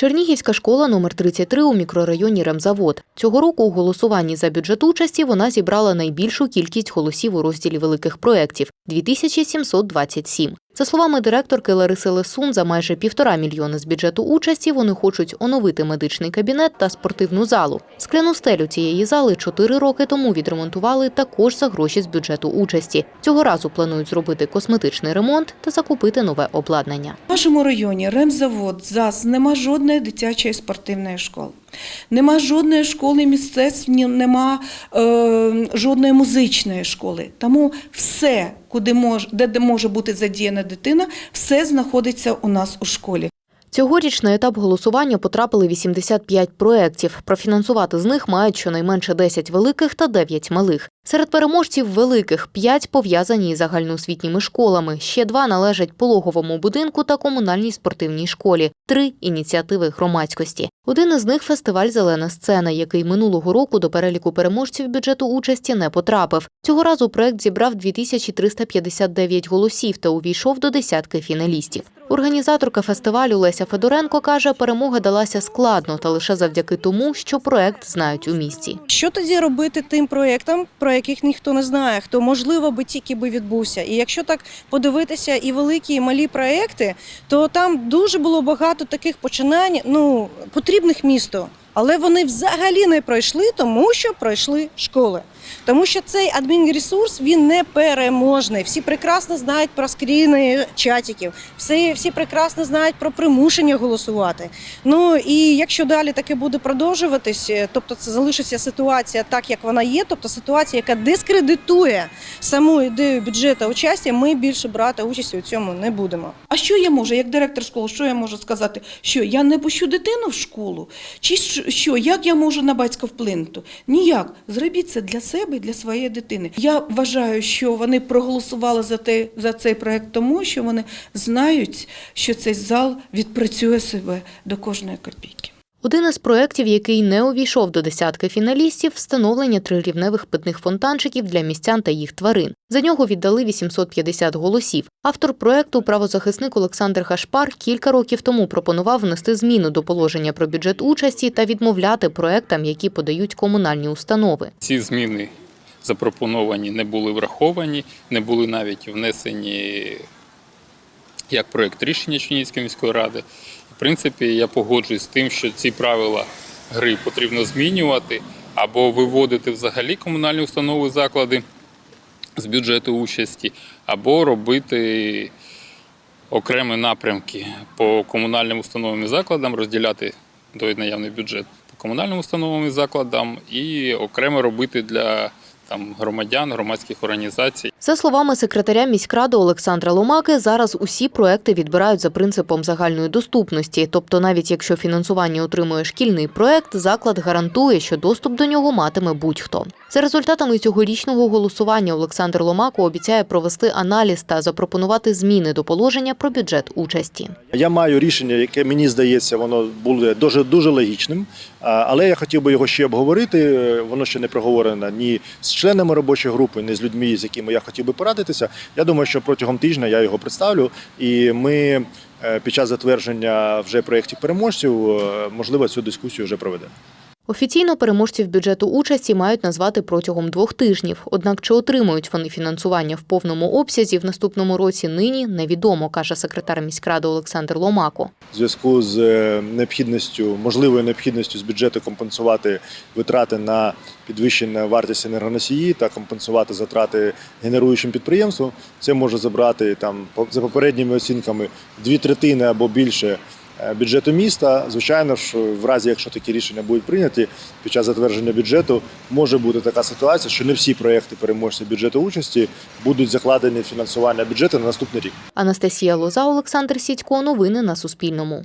Чернігівська школа номер 33 у мікрорайоні Ремзавод. Цього року у голосуванні за бюджет участі вона зібрала найбільшу кількість голосів у розділі великих проєктів – 2727. За словами директорки Лариси Лесун, за майже півтора мільйони з бюджету участі вони хочуть оновити медичний кабінет та спортивну залу. Скляну стелю цієї зали чотири роки тому відремонтували також за гроші з бюджету участі. Цього разу планують зробити косметичний ремонт та закупити нове обладнання. В нашому районі Ремзавод, ЗАЗ, нема жодної дитячої спортивної школи. Нема жодної школи мистецтв, нема е, жодної музичної школи. Тому все, куди мож, де, може бути задіяна дитина, все знаходиться у нас у школі. Цьогоріч на етап голосування потрапили 85 проєктів. Профінансувати з них мають щонайменше 10 великих та 9 малих. Серед переможців великих 5 пов'язані із загальноосвітніми школами, ще два належать пологовому будинку та комунальній спортивній школі, три ініціативи громадськості. Один із них фестиваль Зелена сцена, який минулого року до переліку переможців бюджету участі не потрапив. Цього разу проект зібрав 2359 голосів та увійшов до десятки фіналістів. Організаторка фестивалю Леся Федоренко каже, перемога далася складно та лише завдяки тому, що проект знають у місті. Що тоді робити тим проєктам, про яких ніхто не знає, хто можливо би тільки би відбувся? І якщо так подивитися і великі, і малі проекти, то там дуже було багато таких починань, ну потрібних місту. Але вони взагалі не пройшли, тому що пройшли школи. Тому що цей адмінресурс він не переможний. Всі прекрасно знають про скріни чатиків, всі, всі прекрасно знають про примушення голосувати. Ну і якщо далі таке буде продовжуватись, е, тобто це залишиться ситуація так, як вона є, тобто ситуація, яка дискредитує саму ідею бюджету участі, ми більше брати участі у цьому не будемо. А що я можу, як директор школи, що я можу сказати? Що я не пущу дитину в школу? Чи що, як я можу на батька вплинути? Ніяк. Зробіть це для себе і для своєї дитини. Я вважаю, що вони проголосували за, те, за цей проект тому, що вони знають, що цей зал відпрацює себе до кожної копійки. Один із проєктів, який не увійшов до десятки фіналістів, встановлення трирівневих питних фонтанчиків для містян та їх тварин. За нього віддали 850 голосів. Автор проєкту, правозахисник Олександр Хашпар, кілька років тому пропонував внести зміну до положення про бюджет участі та відмовляти проєктам, які подають комунальні установи. Ці зміни запропоновані не були враховані, не були навіть внесені як проєкт рішення Чернігівської міської ради. Принципі, я погоджуюсь з тим, що ці правила гри потрібно змінювати або виводити взагалі комунальні установи заклади з бюджету участі, або робити окремі напрямки по комунальним установам і закладам, розділяти той наявний бюджет по комунальним установам і закладам і окремо робити для там, громадян, громадських організацій. За словами секретаря міськради Олександра Ломаки, зараз усі проекти відбирають за принципом загальної доступності. Тобто, навіть якщо фінансування отримує шкільний проект, заклад гарантує, що доступ до нього матиме будь-хто. За результатами цьогорічного голосування Олександр Ломако обіцяє провести аналіз та запропонувати зміни до положення про бюджет участі. Я маю рішення, яке мені здається, воно буде дуже дуже логічним. Але я хотів би його ще обговорити. Е, Воно ще не проговорено ні з членами робочої групи, ні з людьми, з якими я хотів би порадитися. Я думаю, що протягом тижня я його представлю, і ми е, під час затвердження вже проєктів переможців, е, можливо, цю дискусію вже проведемо. Офіційно переможців бюджету участі мають назвати протягом двох тижнів. Однак чи отримують вони фінансування в повному обсязі в наступному році нині невідомо, каже секретар міськради Олександр Ломако. В зв'язку з е, необхідністю, можливою необхідністю з бюджету компенсувати витрати на підвищення вартості енергоносії та компенсувати затрати генеруючим підприємствам, це може забрати там за попередніми оцінками дві третини або більше бюджету міста. Звичайно ж, в разі, якщо такі рішення будуть прийняті під час затвердження бюджету, може бути така ситуація, що не всі проекти переможців бюджету участі будуть закладені в фінансування бюджету на наступний рік. Анастасія Лоза, Олександр Сідько. Новини на Суспільному.